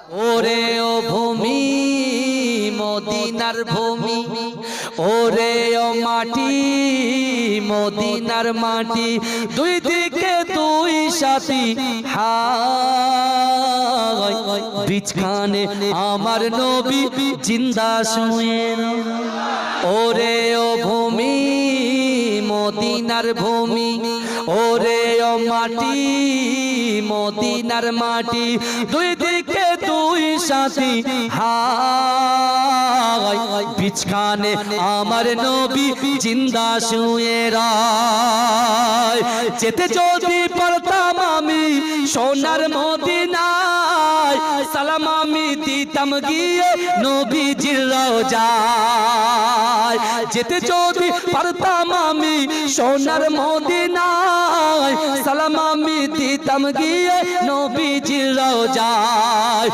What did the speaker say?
ওরে ও ভূমি, মদিনার ভূমি, ওরে ও মাটি, মদিনার মাটি, দুই দিকে দুই সাথী, হায় আমার নবী জিন্দা শুয়ে ওরে ও ভূমি, মদিনার ভূমি, ওরে ও মাটি, মদিনার মাটি, দুই দিকে সাথী হায়। বিছখানে আমার নবী জিন্দা শুয়ে রায়। যেতে যদি পারতাম আমি সোনার মদিনায়, সালাম আমি দিতাম গিয়ে নবীজির রোজায়। যেতে যদি পারতাম আমি সোনার মদিনায়, সালাম আমি দিতাম গিয়ে নবীজির রোজায়।